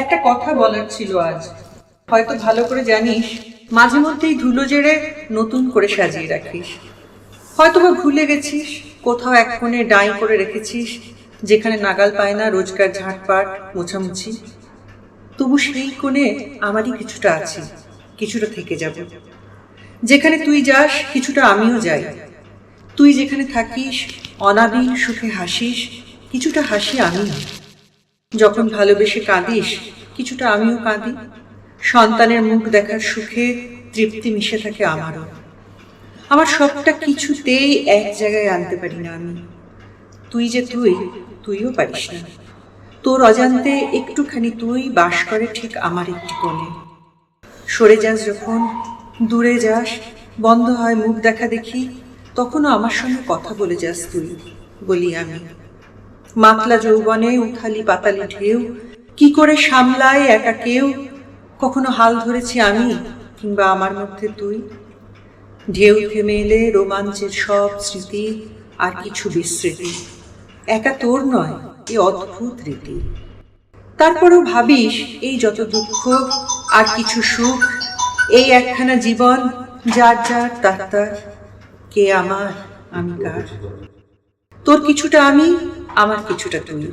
একটা কথা বলার ছিল আজ। হয়তো ভালো করে জানিস, মাঝে মধ্যেই ধুলো জেড়ে নতুন করে সাজিয়ে রাখিস। হয়তো বা ভুলে গেছিস, কোথাও এক কোণে ডাই করে রেখেছিস, যেখানে নাগাল পায় না রোজকার ঝাঁটপাট, মোছামুছি। তবু সেই কোণে আমারই কিছুটা আছে, কিছুটা থেকে যাবে। যেখানে তুই যাস, কিছুটা আমিও যাই। তুই যেখানে থাকিস, অনাবিল সুখে হাসিস, কিছুটা হাসি আমিও যখন ভালোবেসে কাঁদিস, কিছুটা আমিও কাঁদি। সন্তানের মুখ দেখার সুখে তৃপ্তি মিশে থাকে আমারও। আমার সবটা কিছুতেই এক জায়গায় আনতে পারি না আমি। তুই যে তুই, তুইও পারিস না। তোর অজান্তে একটুখানি তুই বাস করে ঠিক আমার একটি কোণে। সরে যাস যখন, দূরে যাস, বন্ধ হয় মুখ দেখা দেখি, তখনও আমার সঙ্গে কথা বলে যাস তুই, বলি আমি। মাতলা যৌবনে উথালি পাতালি ঢেউ। কি করে সামলায় একা কেউ? কখনো হাল ধরেছি আমি কিংবা আমার মধ্যে তুই? ঢেউ থেমে এলে রোমাঞ্চের সব স্মৃতি আর কিছু বিস্মৃতি। একা তোর নয়, এ অদ্ভুত রীতি। তারপরও ভাবিস এই যত দুঃখ আর কিছু সুখ, এই একখানা জীবন যার যার তার তার, কে আমার, আমি কার? তোর কিছুটা আমি আমার কিছুটা তুই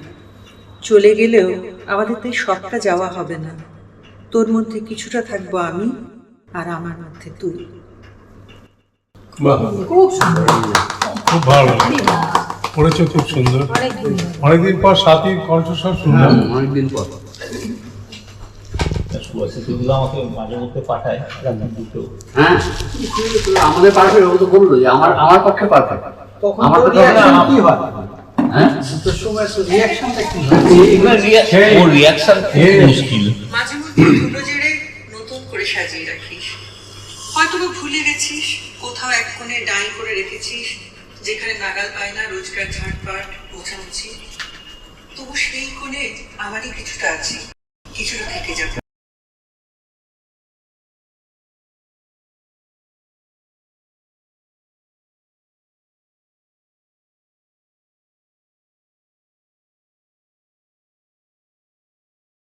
চলে গেলেও আমাদের তাই সবটা যাওয়া হবে না। তোর মধ্যে কিছুটা থাকব আমি আর আমার মধ্যে তুই। খুব সুন্দর। খুব ভালো পড়েছো খুব সুন্দর। অনেকদিন পর সাথীর কণ্ঠস্বর শুনলাম। অনেকদিন পর। আমাকে পাঠায়। হ্যাঁ আমাদের পারফেক্ট ও তো বলল যে আমার আমার পক্ষে পারফেক্ট আমার- কি হয়? হ্যাঁ? মাঝে মধ্যে ধুলো জেড়ে নতুন করে সাজিয়ে রাখিস। হয়তো বা ভুলে গেছিস কোথাও এক কোণে ডাই করে রেখেছিস যেখানে নাগাল পায় না রোজকার ঝাঁটপাট মোছামুছি তবু সেই কোণে আমারই কিছুটা আছে কিছুটা থেকে যাবে।